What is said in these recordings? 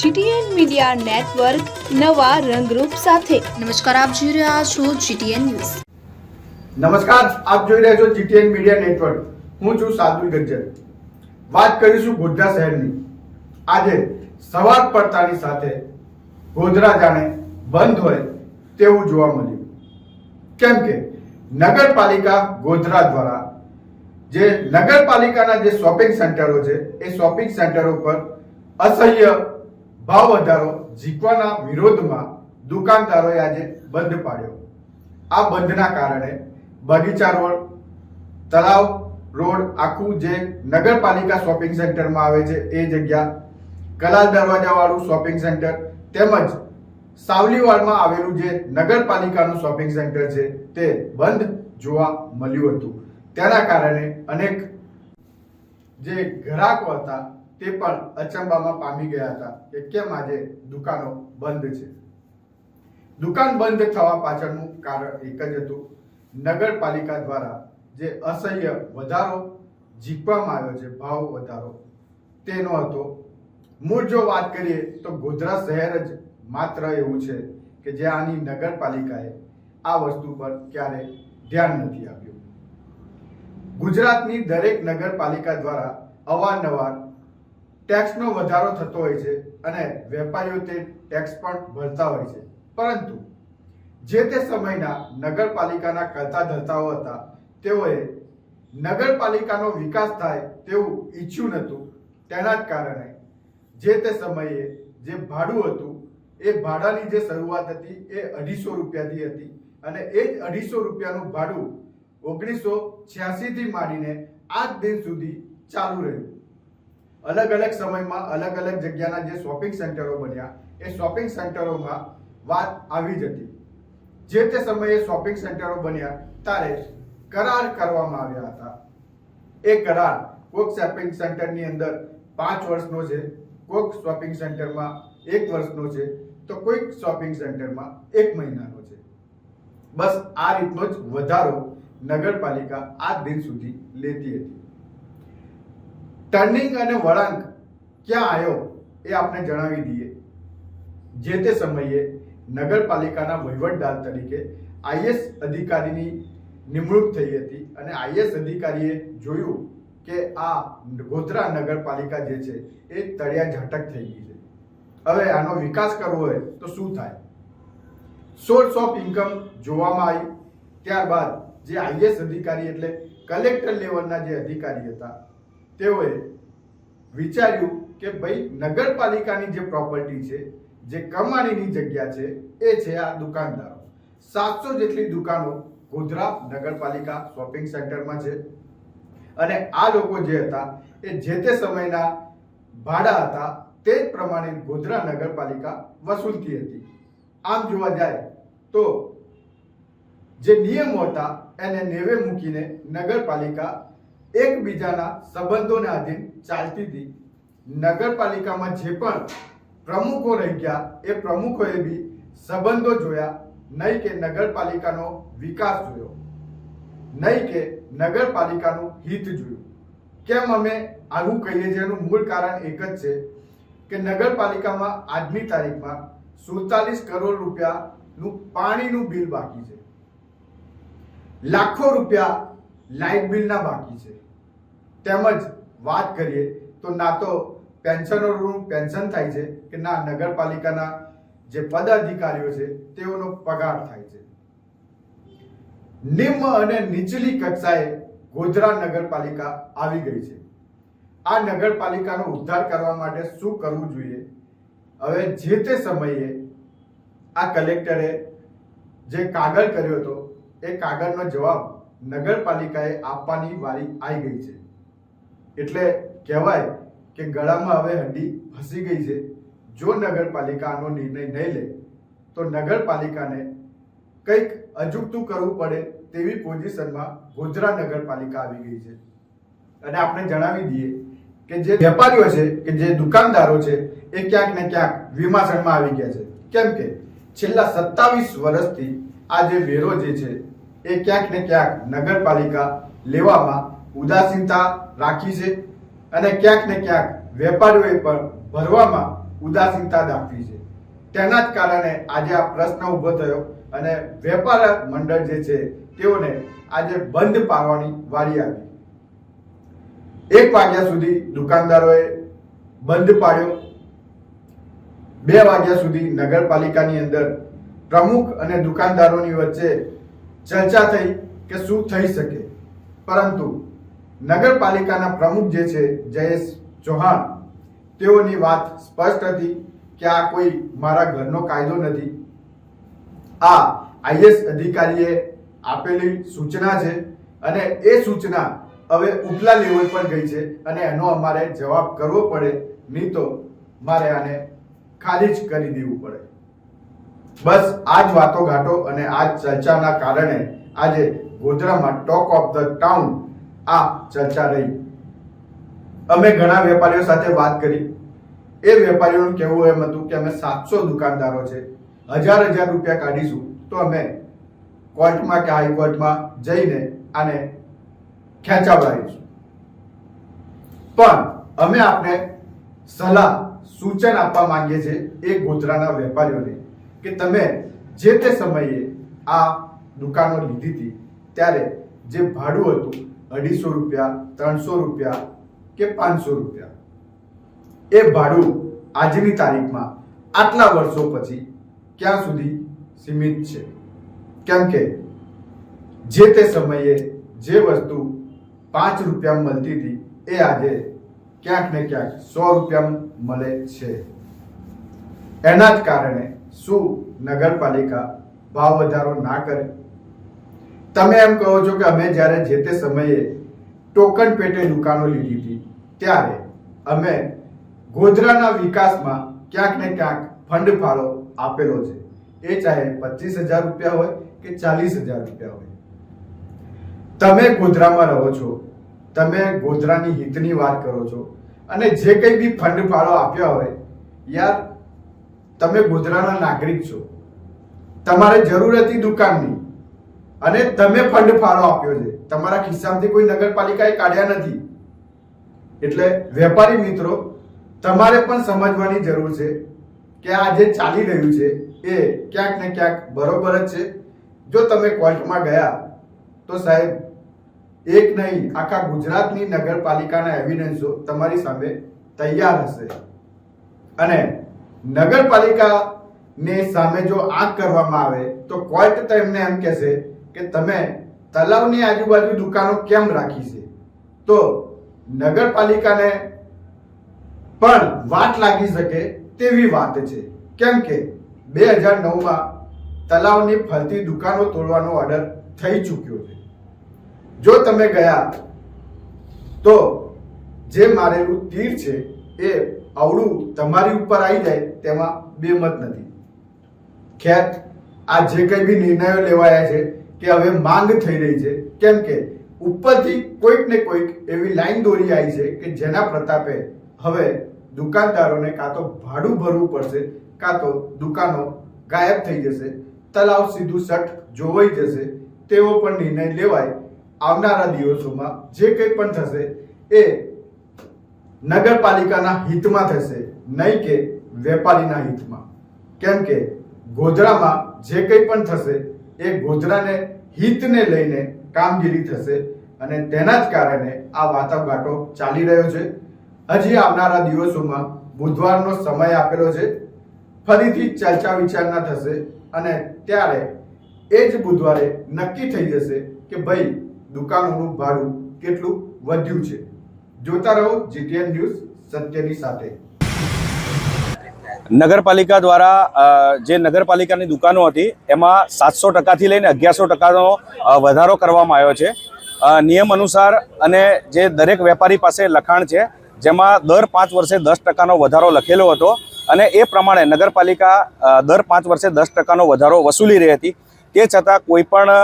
GTN media network નવા રંગરૂપ સાથે. નમસ્કાર આપ જોઈ રહ્યા છો જીટીએન ન્યૂઝ. નમસ્કાર આપ જોઈ રહ્યા છો જીટીએન મીડિયા નેટવર્ક. હું છું સાદુલ ગજ્જર. વાત કરીશું ગોધરા શહેરની. આજે સવાર પડતાની સાથે ગોધરા જાણે બંધ હોય તેવું જોવા મળ્યું. કેમ કે નગરપાલિકા ગોધરા દ્વારા જે નગરપાલિકાના જે શોપિંગ સેન્ટરો છે એ શોપિંગ સેન્ટરો પર અસહ્ય ભાવ વધારો ઝીકવાના વિરોધમાં દુકાનદારોએ આજે બંધ પાડ્યો. આ બંધના કારણે બગીચા રોડ, તળાવ રોડ, આખું જે નગરપાલિકા શોપિંગ સેન્ટરમાં આવે છે, એ જગ્યા કલાલ દરવાજાવાળું શોપિંગ સેન્ટર તેમજ સાવલીવાડમાં આવેલું જે નગરપાલિકાનું શોપિંગ સેન્ટર છે, તે બંધ જોવા મળ્યું હતું. તેના કારણે અનેક જે ગ્રાહકો હતા તે પણ અચંબામાં પામી ગયા હતા કે કેમ આજે દુકાનો બંધ છે? દુકાન બંધ થવા પાછળનું કારણ એક જ હતું. નગરપાલિકા દ્વારા જે અસહ્ય વધારો જીપવામાં આવ્યો છે, ભાવ વધારો, તેનો હતો. મૂળ જો વાત કરીએ તો ગોધરા શહેર જ માત્ર એવું છે કે જે આની નગરપાલિકાએ આ વસ્તુ પર ક્યારે ધ્યાન નથી આપ્યું. ગુજરાતની દરેક નગરપાલિકા દ્વારા અવારનવાર ટેક્સનો વધારો થતો હોય છે અને વેપારીઓ તે ટેક્સ પણ ભરતા હોય છે. પરંતુ જે તે સમયના નગરપાલિકાના કરતા ધરતાઓ હતા, તેઓએ નગરપાલિકાનો વિકાસ થાય તેવું ઈચ્છ્યું નહોતું. તેના જ કારણે જે તે સમયે જે ભાડું હતું, એ ભાડાની જે શરૂઆત હતી, એ અઢીસો રૂપિયાથી હતી અને એ જ અઢીસો રૂપિયાનું ભાડું ઓગણીસો છ્યાસીથી માંડીને આજ દિન સુધી ચાલુ રહ્યું. અલગ અલગ સમયમાં અલગ અલગ જગ્યાના જે શોપિંગ સેન્ટરો બન્યા, એ શોપિંગ સેન્ટરોમાં વાત આવી જ હતી જે તે સમયે શોપિંગ સેન્ટરો બન્યા, ત્યારે કરાર કરવામાં આવ્યા હતા. એ કરાર કોક શોપિંગ સેન્ટરની અંદર પાંચ વર્ષનો છે, કોક શોપિંગ સેન્ટરમાં એક વર્ષનો છે, તો કોઈક શોપિંગ સેન્ટરમાં એક મહિનાનો છે. બસ આ રીતનો જ વધારો નગરપાલિકા આજ દિન સુધી લેતી હતી. ટર્નિંગ અને વળાંક ક્યાં આવ્યો એ આપણે જણાવી દઈએ. જે તે સમયે નગરપાલિકાના વહીવટદાર તરીકે આઈએસ અધિકારીની નિમણૂક થઈ હતી અને આઈએસ અધિકારીએ જોયું કે આ ગોધરા નગરપાલિકા જે છે એ તળિયા ઝાટક થઈ ગઈ છે. હવે આનો વિકાસ કરવો હોય તો શું થાય? સોર્સ ઓફ ઇન્કમ જોવામાં આવી. ત્યારબાદ જે આઈએસ અધિકારી એટલે કલેક્ટર લેવલના જે અધિકારી હતા તેઓએ વિચાર્યું કે ભાઈ નગરપાલિકાની જે પ્રોપર્ટી છે, જે કમાણીની જગ્યા છે, એ છે આ દુકાનદારો. સાતસો જેટલી દુકાનો ગોધરા નગરપાલિકા શોપિંગ સેન્ટરમાં છે. અને આ લોકો જે હતા, એ જે તે સમયના ભાડા હતા, તે જ પ્રમાણે ગોધરા નગરપાલિકા વસૂલતી હતી. આમ જોવા જાય તો જે નિયમો હતા, એને નેવે મૂકીને નગરપાલિકા એકબીજાના સંબંધોને આધીન ચાલતી હતી. નગરપાલિકામાં જે પણ પ્રમુખો રહી ગયા, એ પ્રમુખોએ બી સંબંધો જોયા. નહીં કે નગરપાલિકાનો વિકાસ જોયો. નહીં કે નગરપાલિકાનું હિત જોયું. કેમ અમે આવું કહીએ એનું મૂળ કારણ એક જ છે કે નગરપાલિકામાં આજની તારીખમાં સુડતાલીસ કરોડ રૂપિયાનું પાણીનું બિલ બાકી છે. લાખો રૂપિયા લાઇટ બિલના બાકી છે. તેમજ વાત કરીએ તો ના તો પેન્શનરોનું પેન્શન થાય છે કે ના નગરપાલિકાના જે પદાધિકારીઓ છે તેઓનો પગાર થાય છે. નિમ્ન અને નીચલી કક્ષાએ ગોધરા નગરપાલિકા આવી ગઈ છે. આ નગરપાલિકાનો ઉદ્ધાર કરવા માટે શું કરવું જોઈએ? હવે જે તે સમયે આ કલેક્ટરે જે કાગળ કર્યો હતો, એ કાગળનો જવાબ નગરપાલિકાએ આપવાની વારી આવી ગઈ છે. એટલે કહેવાય કે ગળામાં હવે હड्डी ફસી ગઈ છે. જો નગરપાલિકા આનો નિર્ણય નહીં લે, તો નગરપાલિકાને કંઈક અજુગતું કરવું પડે તેવી પોઝિશનમાં ગોધરા નગરપાલિકા આવી ગઈ છે. અને આપણે જણાવી દઈએ કે જે વેપારીઓ છે કે જે દુકાનદારો છે, એ ક્યાંક ને ક્યાંક વિમાસણમાં આવી ગયા છે. કેમ કે છેલ્લા સત્તાવીસ વર્ષથી આ જે વેરો જે છે એ ક્યાંક ને ક્યાંક નગરપાલિકા લેવામાં ઉદાસીનતા રાખી છે અને ક્યાંક ને ક્યાંક વેપારીઓએ પણ ભરવામાં ઉદાસીનતા દાખવી છે. તેના જ કારણે આજે આ પ્રશ્ન ઊભો થયો અને વેપાર મંડળ જે છે તેઓને આજે બંધ પાડવાની વારી આવી. એક વાગ્યા સુધી દુકાનદારોએ બંધ પાડ્યો. બે વાગ્યા સુધી નગરપાલિકાની અંદર પ્રમુખ અને દુકાનદારોની વચ્ચે ચર્ચા થઈ કે શું થઈ શકે. પરંતુ નગરપાલિકાના પ્રમુખ જે છે, જયેશ ચૌહાણ, તેઓની વાત સ્પષ્ટ હતી કે આ કોઈ મારા ઘરનો કાયદો નથી. આ આઈએસ અધિકારીએ આપેલી સૂચના છે અને એ સૂચના હવે ઉપલા લેવલ પર ગઈ છે અને એનો અમારે જવાબ કરવો પડે, નહીં તો મારે આને ખાલી જ કરી દેવું પડે. બસ આ જ વાતો ઘાટો અને આ ચર્ચાના કારણે આજે ગોધરામાં ટોક ઓફ ધ ટાઉન આ ચર્ચા રહી. અમે ઘણા વેપારીઓ સાથે વાત કરી. એ વેપારીઓનું કહેવું એમ હતું કે અમે સાતસો દુકાનદારો છે. હજાર હજાર રૂપિયા કાઢીશું તો અમે કોર્ટમાં કે હાઈકોર્ટમાં જઈને આને ખેંચાવડાવીશું. પણ અમે આપને સલાહ, સૂચન આપવા માંગીએ છીએ એ ગોધરાના વેપારીઓને. કે તમે જે તે સમયે આ દુકાનો લીધી હતી, ત્યારે જે ભાડું હતું, અઢીસો રૂપિયા, ત્રણસો રૂપિયા કે પાંચસો રૂપિયા. એ ભાડું આજની તારીખમાં આટલા વર્ષો પછી ક્યાં સુધી સીમિત છે? કેમ કે જે તે સમયે જે વસ્તુ પાંચ રૂપિયા મળતી હતી, એ આજે ક્યાંક ને ક્યાંક સો રૂપિયા મળે છે. એના જ કારણે શું નગરપાલિકા ભાવ વધારો ના કરે? તમે એમ કહો છો કે અમે જ્યારે જે તે સમયે ટોકન પેટે દુકાનો લીધી હતી, ત્યારે અમે ગોધરાના વિકાસમાં ક્યાંક ને ક્યાંક ફંડ ફાળો આપેલો છે. એ ચાહે પચીસ હજાર રૂપિયા હોય કે ચાલીસ હજાર રૂપિયા હોય. તમે ગોધરામાં રહો છો, તમે ગોધરાની હિતની વાત કરો છો, અને જે કંઈ બી ફંડ ફાળો આપ્યા હોય, યાર તમે ગોધરાના નાગરિક છો. તમારે જરૂર હતી દુકાનની. અને તમે ફંડ ફાળો આપ્યો છે. તમારા ખિસ્સામાંથી કોઈ નગરપાલિકાએ કાઢ્યા નથી. એટલે વેપારી મિત્રો, તમારે પણ સમજવાની જરૂર છે કે આ જે ચાલી રહ્યું છે, એ ક્યાંક ને ક્યાંક બરોબર જ છે. જો તમે કોર્ટમાં ગયા, તો સાહેબ, એક નહીં, આખા ગુજરાતની નગરપાલિકાના એવિડન્સો તમારી સામે તૈયાર હશે. અને નગરપાલિકાની સામે જો આંખ કરવામાં આવે, તો કોર્ટ તો એમને એમ કહેશે કે તમે તલાવની આજુબાજુ દુકાનો કેમ રાખી છે? તો નગરપાલિકાને પણ વાટ લાગી શકે તેવી વાત છે. કેમ કે બે હજાર નવમાં તલાવની ફરતી દુકાનો તોડવાનો ઓર્ડર થઈ ચૂક્યો છે. જો તમે ગયા, તો જે મારેલું તીર છે એ અવળું તમારી ઉપર આવી જાય તેમાં બેમત નથી. ખેર, આ જે કંઈ બી નિર્ણયો લેવાયા છે કે હવે માંગ થઈ રહી છે, કેમ કે ઉપરથી કોઈક ને કોઈક એવી લાઈન દોરી આવી છે કે જેના પ્રતાપે હવે દુકાનદારોને કાં તો ભાડું ભરવું પડશે, કાં તો દુકાનો ગાયબ થઈ જશે, તલાવ સીધું સટ જોવાઈ જશે, તેવો પણ નિર્ણય લેવાય આવનારા દિવસોમાં જે કંઈ પણ થશે એ નગરપાલિકાના હિતમાં થશે, નહીં કે વેપારીના હિતમાં. કેમ કે ગોધરામાં જે કંઈ પણ થશે, એ ગોધરાને હિતને લઈને કામગીરી થશે અને તેના જ કારણે આ વાટાઘાટો ચાલી રહ્યો છે. હજી આવનારા દિવસોમાં બુધવારનો સમય આપેલો છે. ફરીથી ચર્ચા વિચારણા થશે અને ત્યારે એ જ બુધવારે નક્કી થઈ જશે કે ભાઈ દુકાનોનું ભાડું કેટલું વધ્યું છે. જોતા રહો જીટીએન ન્યૂઝ સત્યની સાથે. નગરપાલિકા દ્વારા જે નગરપાલિકાની દુકાનો હતી એમાં સાતસો ટકાથી લઈને અગિયારસો ટકાનો વધારો કરવામાં આવ્યો છે. નિયમ અનુસાર અને જે દરેક વેપારી પાસે લખાણ છે જેમાં દર પાંચ વર્ષે દસ ટકાનો વધારો લખેલો હતો અને એ પ્રમાણે નગરપાલિકા દર પાંચ વર્ષે દસ ટકાનો વધારો વસૂલી રહી હતી. તે છતાં કોઈ પણ અ,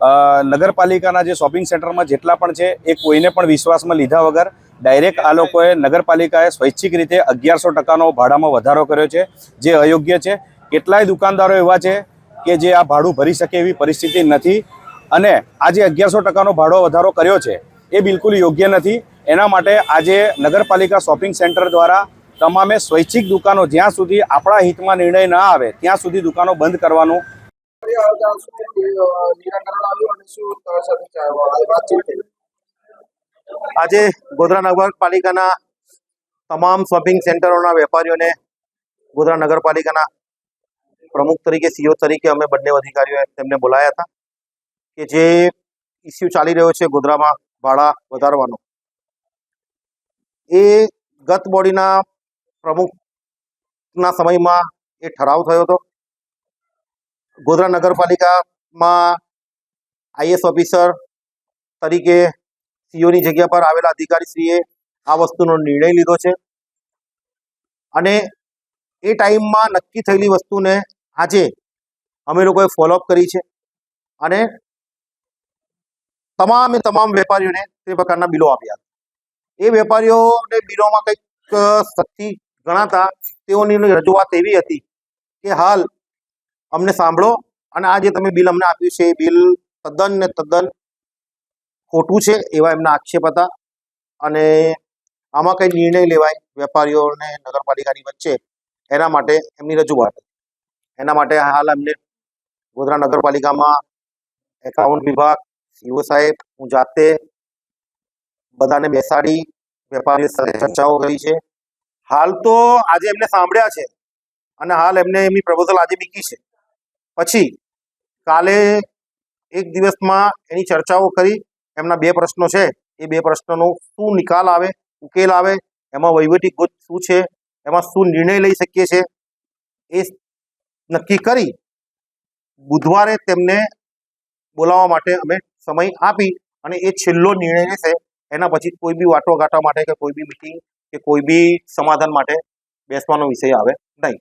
નગરપાલિકાના જે શોપિંગ સેન્ટરમાં જેટલા પણ છે, એ કોઈને પણ વિશ્વાસમાં લીધા વગર ડાયરેક્ટ આ લોકોએ નગરપાલિકાએ સ્વૈચ્છિક રીતે અગિયારસો ટકાનો ભાડામાં વધારો કર્યો છે, જે અયોગ્ય છે. કેટલાય દુકાનદારો એવા છે કે જે આ ભાડું ભરી શકે એવી પરિસ્થિતિ નથી અને આ જે અગિયારસો ટકાનો ભાડો વધારો કર્યો છે, એ બિલકુલ યોગ્ય નથી. એના માટે આજે નગરપાલિકા શોપિંગ સેન્ટર દ્વારા તમામે સ્વૈચ્છિક દુકાનો જ્યાં સુધી આપણા હિતમાં નિર્ણય ના આવે, ત્યાં સુધી દુકાનો બંધ કરવાનું આજે ગોધરા નગરપાલિકાના તમામ શોપિંગ સેન્ટરોના વેપારીઓને ગોધરા નગરપાલિકાના પ્રમુખ તરીકે સીઓ તરીકે અમે બંને અધિકારીઓએ તેમને બોલાયા હતા કે જે ઇસ્યુ ચાલી રહ્યો છે ગોધરામાં ભાડા વધારવાનો. એ ગત બોડીના પ્રમુખના સમયમાં એ ઠરાવ થયો હતો. ગોધરા નગરપાલિકામાં આઈએસ ઓફિસર તરીકે સીઓની જગ્યા પર આવેલા અધિકારીશ્રીએ આ વસ્તુનો નિર્ણય લીધો છે. અને એ ટાઈમમાં નક્કી થયેલી વસ્તુને આજે અમે લોકોએ ફોલોઅપ કરી છે અને તમામે તમામ વેપારીઓને તે પ્રકારના બિલો આપ્યા એ વેપારીઓને બિલોમાં કંઈક શક્તિ ગણાતા તેઓની રજૂઆત એવી હતી કે હાલ અમને સાંભળો. અને આ જે તમે બિલ અમને આપ્યું છે, એ બિલ તદ્દન ને તદ્દન ખોટું છે એવા એમના આક્ષેપ હતા. અને આમાં કંઈ નિર્ણય લેવાય વેપારીઓ અને નગરપાલિકાની વચ્ચે, એના માટે એમની રજૂઆત. એના માટે હાલ એમને ગોધરા નગરપાલિકામાં એકાઉન્ટ વિભાગ, સીઓ સાહેબ, હું જાતે બધાને બેસાડી વેપારીઓ સાથે ચર્ચાઓ કરી છે. હાલ તો આજે એમને સાંભળ્યા છે. અને હાલ એમને એમની પ્રપોઝલ આજે મૂકી છે. પછી કાલે એક દિવસમાં એની ચર્ચાઓ કરી. એમના બે પ્રશ્નો છે. એ બે પ્રશ્નોનો શું નિકાલ આવે, ઉકેલ આવે, એમાં વહીવટી ગુજ શું છે, એમાં શું નિર્ણય લઈ શકીએ છે, એ નક્કી કરી બુધવારે તેમને બોલાવવા માટે અમે સમય આપી અને એ છેલ્લો નિર્ણય રહેશે. એના પછી કોઈ બી વાટો ગાંઠવા માટે કે કોઈ બી મિટિંગ કે કોઈ બી સમાધાન માટે બેસવાનો વિષય આવે નહીં.